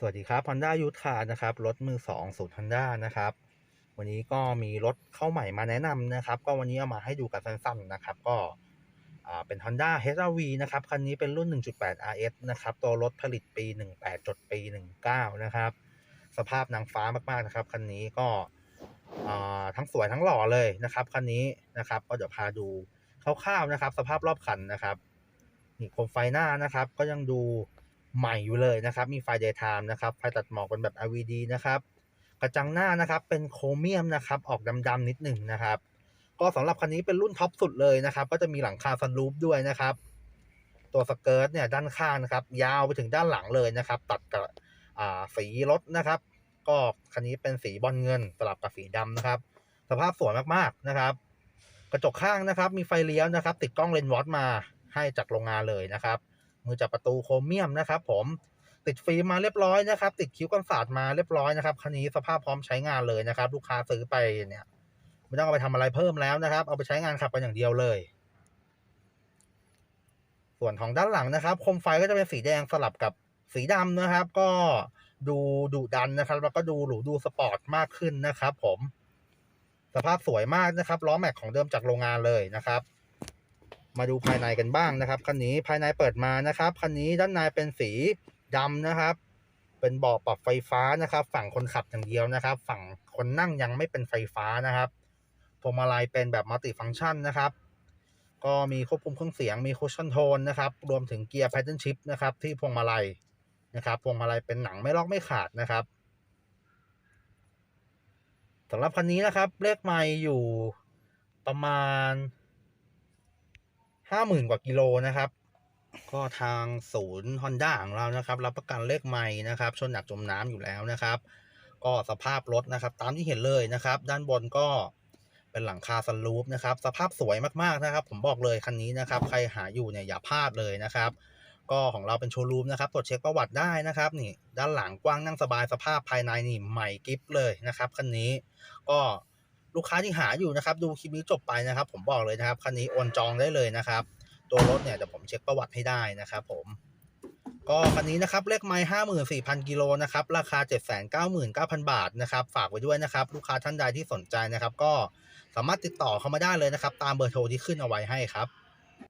สวัสดีครับ Honda y u t านะครับ รถมือสองศูนย์ Honda นะครับ วันนี้ก็มีรถเข้าใหม่มาแนะนำนะครับ ก็วันนี้เอามาให้ดูกันสั้นๆนะครับ ก็อ่าเป็น Honda HR-V นะครับ คันนี้เป็นรุ่น 1.8 RS นะครับ ตัวรถผลิตปี 18 จดปี 19 นะครับ สภาพนางฟ้ามากๆนะครับ คันนี้ก็ทั้งสวยทั้งหล่อเลยนะครับ คันนี้นะครับ ก็เดี๋ยวพาดูคร่าวๆนะครับ สภาพรอบคันนะครับนี่โคมไฟหน้านะครับ ก็ยังดู ใหม่อยู่เลยนะครับ มีไฟ daytime นะครับ ไฟตัดหมอกเป็นแบบ LED นะครับ กระจังหน้านะครับ เป็นโครเมียมนะครับ ออกดำๆนิดหนึ่งนะครับ ก็สำหรับคันนี้เป็นรุ่นท็อปสุดเลยนะครับ ก็จะมีหลังคาซันรูฟด้วยนะครับ ตัวสเกิร์ตเนี่ยด้านข้างนะครับ ยาวไปถึงด้านหลังเลยนะครับ ตัดกับอ่าสีรถนะครับ ก็คันนี้เป็นสีบอลเงินสลับกับสีดำนะครับ สภาพสวยมากๆนะครับ กระจกข้างนะครับ มีไฟเลี้ยวนะครับ ติดกล้องเลนส์วอตมาให้จากโรงงานเลยนะครับ มือจับประตูโครเมียมนะครับ ผมติดฟิล์มมาเรียบร้อยนะครับ ติดคิ้วกันศาสตร์มาเรียบร้อยนะครับคันนี้สภาพพร้อมใช้งานเลยนะครับ ลูกค้าซื้อไปเนี่ยไม่ต้องเอาไปทำอะไรเพิ่มแล้วนะครับ เอาไปใช้งานขับกันอย่างเดียวเลย ส่วนของด้านหลังนะครับโคมไฟก็จะเป็นสีแดงสลับกับสีดำนะครับ ก็ดูดุดันนะครับ แล้วก็ดูหรูดูสปอร์ตมากขึ้นนะครับ ผม สภาพสวยมากนะครับล้อแม็กของเดิมจากโรงงานเลยนะครับ มาดูภายในกันบ้างนะครับคันนี้ภายในเปิดมานะครับคันนี้ด้านในเป็นสีดำนะครับ เป็นเบาะปรับไฟฟ้านะครับ ฝั่งคนขับอย่างเดียวนะครับ ฝั่งคนนั่งยังไม่เป็นไฟฟ้านะครับพวงมาลัยเป็นแบบมัลติฟังก์ชันนะครับ ก็มีควบคุมเครื่องเสียงมีคุชชั่นโทนนะครับ รวมถึงเกียร์แพทเทิร์นชิพนะครับ ที่พวงมาลัยนะครับพวงมาลัยเป็นหนังไม่ลอกไม่ขาดนะครับสำหรับคันนี้นะครับเลขไม่อยู่ประมาณ ห้าหมื่นกว่ากิโลนะครับ ก็ทางศูนย์ Honda ของเรานะครับรับประกันเลขใหม่นะครับ ชนหนักจมน้ำอยู่แล้วนะครับ ก็สภาพรถนะครับ ตามที่เห็นเลยนะครับ ด้านบนก็เป็นหลังคาซันรูฟนะครับ สภาพสวยมากๆนะครับ ผมบอกเลยคันนี้นะครับ ใครหาอยู่เนี่ยอย่าพลาดเลยนะครับ ก็ของเราเป็นโชว์รูมนะครับตรวจเช็คประวัติได้นะครับ นี่ ด้านหลังกว้างนั่งสบายสภาพภายในนี่ใหม่กิฟเลยนะครับคันนี้ก็ ลูกค้าที่หาอยู่นะครับ ดูคลิปนี้จบไปนะครับ ผมบอกเลยนะครับคันนี้โอนจองได้เลยนะครับ ตัวรถเนี่ยเดี๋ยวผมเช็คประวัติให้ได้นะครับ ผมก็คันนี้นะครับเลขไม้ห้าหมื่นสี่พันกิโลนะครับราคาเจ็ดแสนเก้าหมื่นเก้าพันบาทนะครับฝากไว้ด้วยนะครับ ลูกค้าท่านใดที่สนใจนะครับ ก็สามารถติดต่อเข้ามาได้เลยนะครับ ตามเบอร์โทรที่ขึ้นเอาไว้ให้ครับ